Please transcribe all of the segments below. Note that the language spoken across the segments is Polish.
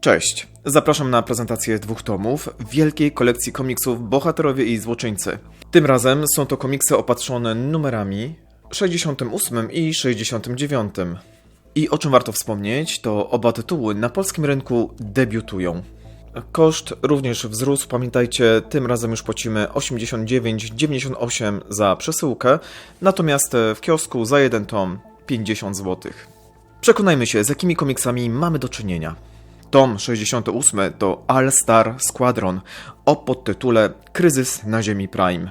Cześć, zapraszam na prezentację dwóch tomów wielkiej kolekcji komiksów Bohaterowie i Złoczyńcy. Tym razem są to komiksy opatrzone numerami 68 i 69. I o czym warto wspomnieć, to oba tytuły na polskim rynku debiutują. Koszt również wzrósł, pamiętajcie, tym razem już płacimy 89,98 za przesyłkę, natomiast w kiosku za jeden tom 50 zł. Przekonajmy się, z jakimi komiksami mamy do czynienia. Tom 68 to All Star Squadron o podtytule Kryzys na Ziemi Prime.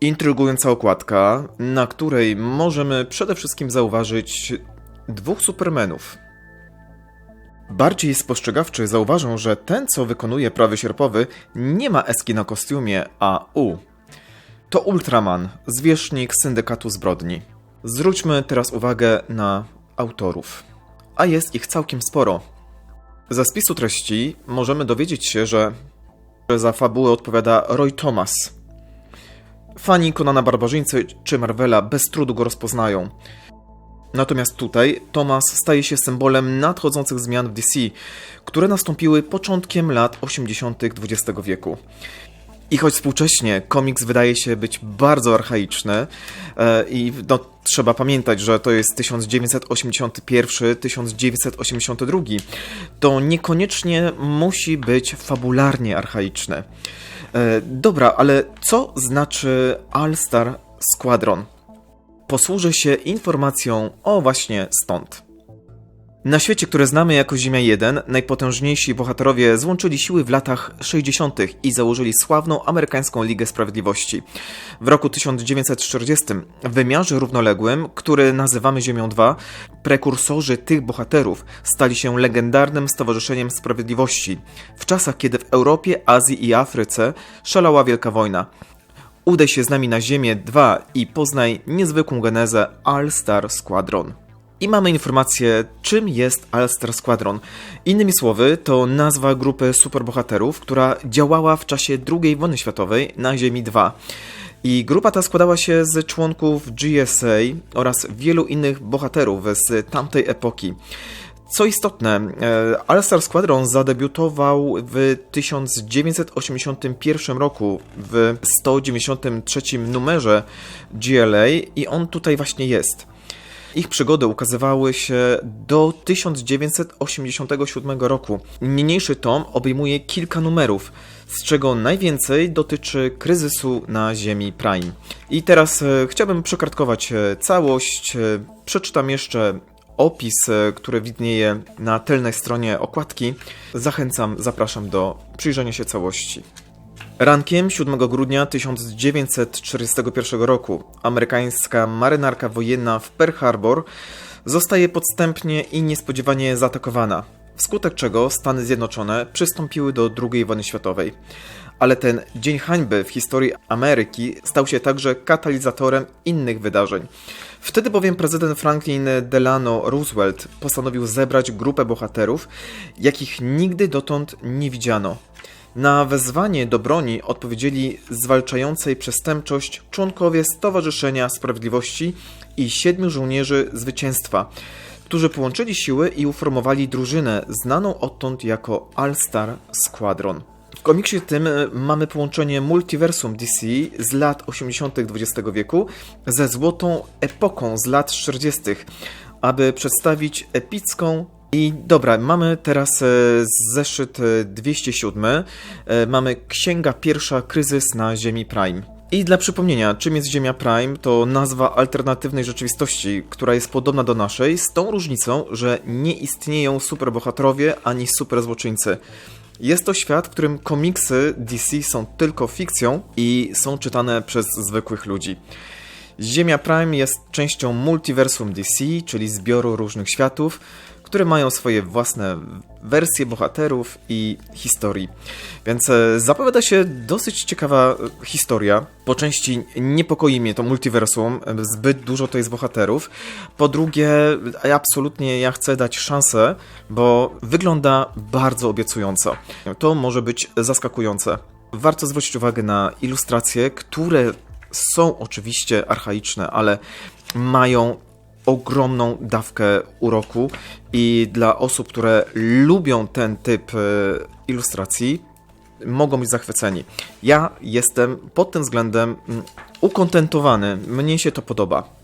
Intrygująca okładka, na której możemy przede wszystkim zauważyć dwóch Supermanów. Bardziej spostrzegawczy zauważą, że ten, co wykonuje prawy sierpowy, nie ma eski na kostiumie, a U. To Ultraman, zwierzchnik syndykatu zbrodni. Zwróćmy teraz uwagę na autorów. A jest ich całkiem sporo. Ze spisu treści możemy dowiedzieć się, że za fabułę odpowiada Roy Thomas. Fani Konana Barbarzyńcy czy Marvela bez trudu go rozpoznają. Natomiast tutaj Thomas staje się symbolem nadchodzących zmian w DC, które nastąpiły początkiem lat 80. XX wieku. I choć współcześnie komiks wydaje się być bardzo archaiczny e, i no, trzeba pamiętać, że to jest 1981-1982, to niekoniecznie musi być fabularnie archaiczny. E, dobra, ale co znaczy All Star Squadron? Posłużę się informacją o właśnie stąd. Na świecie, które znamy jako Ziemia 1, najpotężniejsi bohaterowie złączyli siły w latach 60. i założyli sławną amerykańską Ligę Sprawiedliwości. W roku 1940 w wymiarze równoległym, który nazywamy Ziemią 2, prekursorzy tych bohaterów stali się legendarnym Stowarzyszeniem Sprawiedliwości. W czasach, kiedy w Europie, Azji i Afryce szalała wielka wojna. Udaj się z nami na Ziemię 2 i poznaj niezwykłą genezę All Star Squadron. I mamy informację, czym jest All-Star Squadron. Innymi słowy, to nazwa grupy superbohaterów, która działała w czasie II wojny światowej na Ziemi 2. I grupa ta składała się z członków GSA oraz wielu innych bohaterów z tamtej epoki. Co istotne, e, All-Star Squadron zadebiutował w 1981 roku w 193 numerze GLA i on tutaj właśnie jest. Ich przygody ukazywały się do 1987 roku. Niniejszy tom obejmuje kilka numerów, z czego najwięcej dotyczy kryzysu na Ziemi Prime. I teraz e, chciałbym przekartkować e, całość. E, przeczytam jeszcze opis, który widnieje na tylnej stronie okładki. Zachęcam, zapraszam do przyjrzenia się całości. Rankiem 7 grudnia 1941 roku amerykańska marynarka wojenna w Pearl Harbor zostaje podstępnie i niespodziewanie zaatakowana, wskutek czego Stany Zjednoczone przystąpiły do II wojny światowej. Ale ten dzień hańby w historii Ameryki stał się także katalizatorem innych wydarzeń. Wtedy bowiem prezydent Franklin Delano Roosevelt postanowił zebrać grupę bohaterów, jakich nigdy dotąd nie widziano. Na wezwanie do broni odpowiedzieli zwalczającej przestępczość członkowie Stowarzyszenia Sprawiedliwości i siedmiu żołnierzy zwycięstwa, którzy połączyli siły i uformowali drużynę znaną odtąd jako All-Star Squadron. W komiksie tym mamy połączenie multiversum DC z lat 80. XX wieku ze złotą epoką z lat 40., aby przedstawić epicką i dobra, mamy teraz e, zeszyt 207. E, e, mamy Księga Pierwsza Kryzys na Ziemi Prime. I dla przypomnienia, czym jest Ziemia Prime, to nazwa alternatywnej rzeczywistości, która jest podobna do naszej, z tą różnicą, że nie istnieją superbohaterowie ani superzłoczyńcy. Jest to świat, w którym komiksy DC są tylko fikcją i są czytane przez zwykłych ludzi. Ziemia Prime jest częścią multiversum DC, czyli zbioru różnych światów, które mają swoje własne wersje bohaterów i historii. Więc e, zapowiada się dosyć ciekawa e, historia. Po części niepokoi mnie to multiversum, e, zbyt dużo to jest bohaterów. Po drugie, absolutnie ja chcę dać szansę, bo wygląda bardzo obiecująco. To może być zaskakujące. Warto zwrócić uwagę na ilustracje, które są oczywiście archaiczne, ale mają ogromną dawkę uroku i dla osób, które lubią ten typ e, ilustracji, mogą być zachwyceni. Ja jestem pod tym względem mm, ukontentowany. Mnie się to podoba.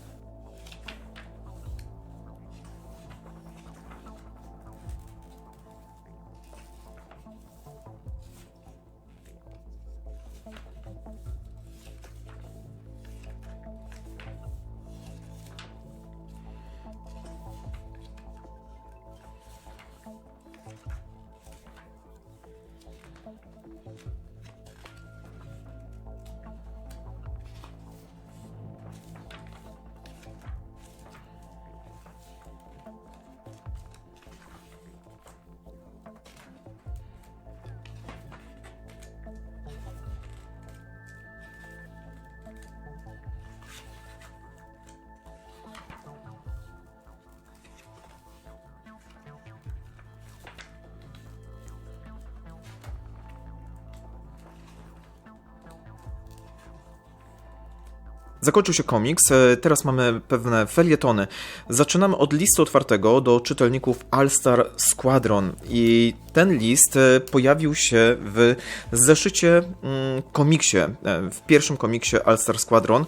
Zakończył się komiks, e, teraz mamy pewne felietony. Zaczynamy od listu otwartego do czytelników All Star Squadron i ten list e, pojawił się w zeszycie mm, komiksie, e, w pierwszym komiksie All Star Squadron.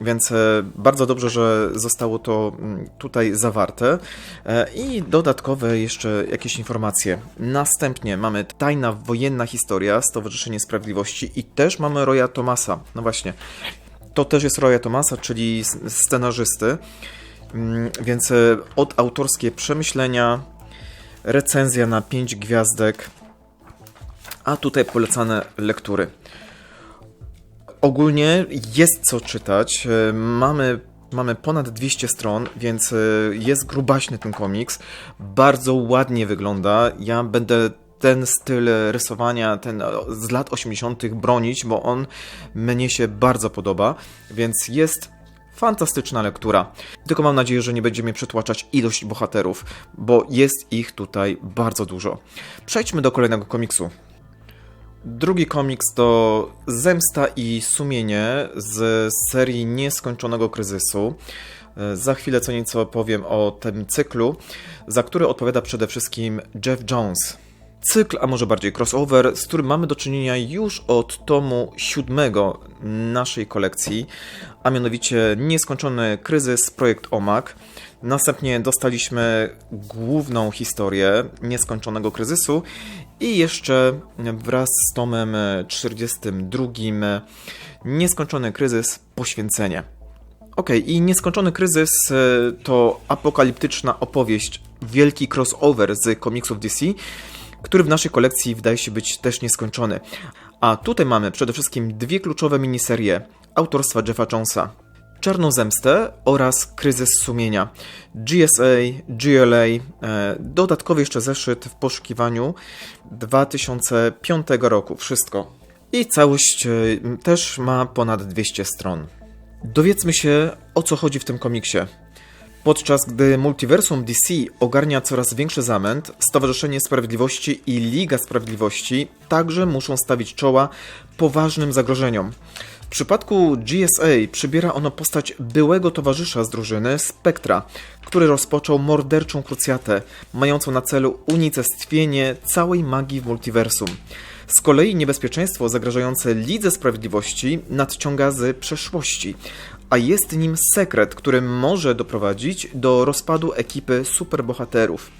Więc bardzo dobrze, że zostało to mm, tutaj zawarte. I dodatkowe jeszcze jakieś informacje. Następnie mamy tajna wojenna historia, Stowarzyszenie Sprawiedliwości i też mamy Roya Thomasa. No właśnie, to też jest Roya Thomasa, czyli scenarzysty. Mm, więc e, od autorskie przemyślenia, recenzja na 5 gwiazdek, a tutaj polecane lektury. Ogólnie jest co czytać. E, mamy, mamy ponad 200 stron, więc e, jest grubaśny ten komiks. Bardzo ładnie wygląda. Ja będę ten styl rysowania, ten z lat 80. bronić, bo on mnie się bardzo podoba, więc jest fantastyczna lektura. Tylko mam nadzieję, że nie będzie mnie przytłaczać ilość bohaterów, bo jest ich tutaj bardzo dużo. Przejdźmy do kolejnego komiksu. Drugi komiks to Zemsta i Sumienie z serii Nieskończonego Kryzysu. Za chwilę co nieco powiem o tym cyklu, za który odpowiada przede wszystkim Jeff Jones cykl, a może bardziej crossover, z którym mamy do czynienia już od tomu siódmego naszej kolekcji, a mianowicie Nieskończony kryzys, projekt OMAK. Następnie dostaliśmy główną historię nieskończonego kryzysu i jeszcze wraz z tomem 42 Nieskończony kryzys, poświęcenie. Ok, i Nieskończony kryzys e, to apokaliptyczna opowieść, wielki crossover z komiksów DC, który w naszej kolekcji wydaje się być też nieskończony. A tutaj mamy przede wszystkim dwie kluczowe miniserie autorstwa Jeffa Jonesa. Czarną Zemstę oraz Kryzys Sumienia. GSA, GLA, e, dodatkowy jeszcze zeszyt w poszukiwaniu 2005 roku. Wszystko. I całość e, też ma ponad 200 stron. Dowiedzmy się, o co chodzi w tym komiksie. Podczas gdy multiversum DC ogarnia coraz większy zamęt, Stowarzyszenie Sprawiedliwości i Liga Sprawiedliwości także muszą stawić czoła poważnym zagrożeniom. W przypadku GSA przybiera ono postać byłego towarzysza z drużyny, Spektra, który rozpoczął morderczą krucjatę, mającą na celu unicestwienie całej magii w multiversum. Z kolei niebezpieczeństwo zagrażające Lidze Sprawiedliwości nadciąga z przeszłości, a jest nim sekret, który może doprowadzić do rozpadu ekipy superbohaterów.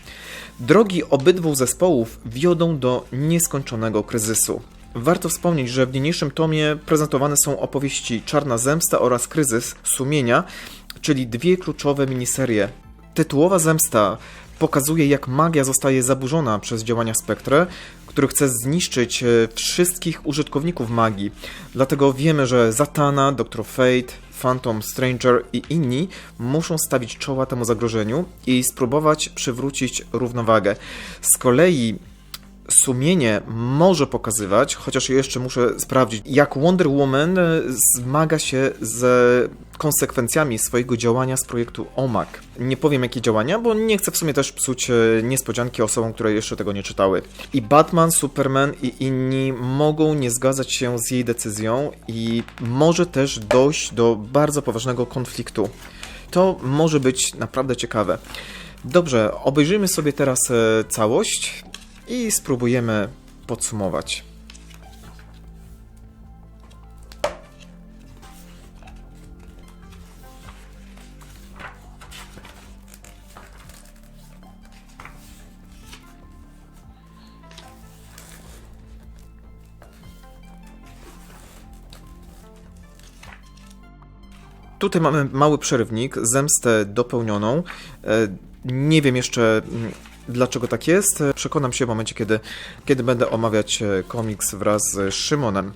Drogi obydwu zespołów wiodą do nieskończonego kryzysu. Warto wspomnieć, że w niniejszym tomie prezentowane są opowieści Czarna Zemsta oraz Kryzys Sumienia, czyli dwie kluczowe miniserie. Tytułowa Zemsta pokazuje, jak magia zostaje zaburzona przez działania Spektre, który chce zniszczyć e, wszystkich użytkowników magii. Dlatego wiemy, że Zatana, Dr. Fate, Phantom Stranger i inni muszą stawić czoła temu zagrożeniu i spróbować przywrócić równowagę. Z kolei sumienie może pokazywać, chociaż jeszcze muszę sprawdzić, jak Wonder Woman e, zmaga się z konsekwencjami swojego działania z projektu OMAC. Nie powiem jakie działania, bo nie chcę w sumie też psuć e, niespodzianki osobom, które jeszcze tego nie czytały. I Batman, Superman i inni mogą nie zgadzać się z jej decyzją i może też dojść do bardzo poważnego konfliktu. To może być naprawdę ciekawe. Dobrze, obejrzyjmy sobie teraz e, całość i spróbujemy podsumować. Tutaj mamy mały przerywnik, zemstę dopełnioną. E, Nie wiem jeszcze mm, dlaczego tak jest. Przekonam się w momencie, kiedy, kiedy będę omawiać e, komiks wraz z Szymonem.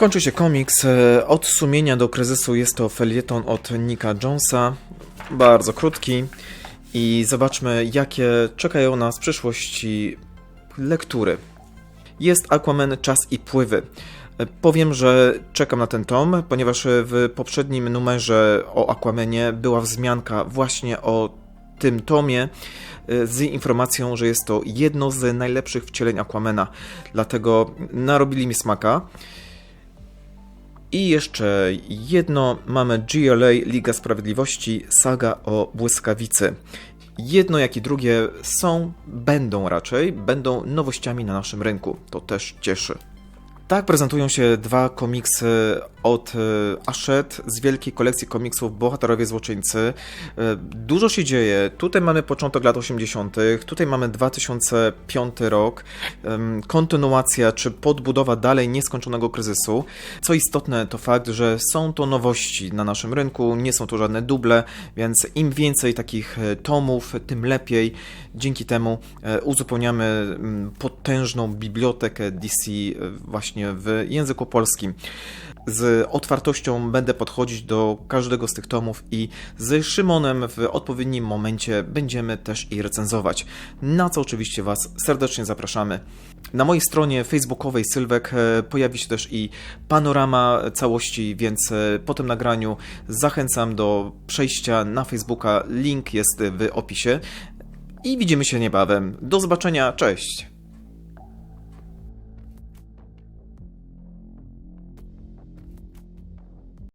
Kończy się komiks. E, Od sumienia do kryzysu jest to felieton od Nika Jonesa. Bardzo krótki. I zobaczmy, jakie czekają nas w przyszłości lektury. Jest Aquaman Czas i Pływy. E, Powiem, że czekam na ten tom, ponieważ w poprzednim numerze o Aquamanie była wzmianka właśnie o tym tomie e, z informacją, że jest to jedno z najlepszych wcieleń Aquamana. Dlatego narobili mi smaka. I jeszcze jedno, mamy GLA Liga Sprawiedliwości, saga o błyskawicy. Jedno jak i drugie są, będą raczej, będą nowościami na naszym rynku. To też cieszy. Tak prezentują się dwa komiksy od e, Ashet z wielkiej kolekcji komiksów Bohaterowie Złoczyńcy. E, Dużo się dzieje. Tutaj mamy początek lat 80., tutaj mamy 2005 rok, kontynuacja czy podbudowa dalej nieskończonego kryzysu. Co istotne, to fakt, że są to nowości na naszym rynku, nie są to żadne duble, więc im więcej takich e, tomów, tym lepiej. Dzięki temu uzupełniamy potężną bibliotekę DC e, właśnie w języku polskim. Z otwartością będę podchodzić do każdego z tych tomów i z Szymonem w odpowiednim momencie będziemy też i recenzować. Na co oczywiście Was serdecznie zapraszamy. Na mojej stronie facebookowej Sylwek e, pojawi się też i panorama całości, więc e, po tym nagraniu zachęcam do przejścia na Facebooka. Link jest w opisie. I widzimy się niebawem. Do zobaczenia, cześć!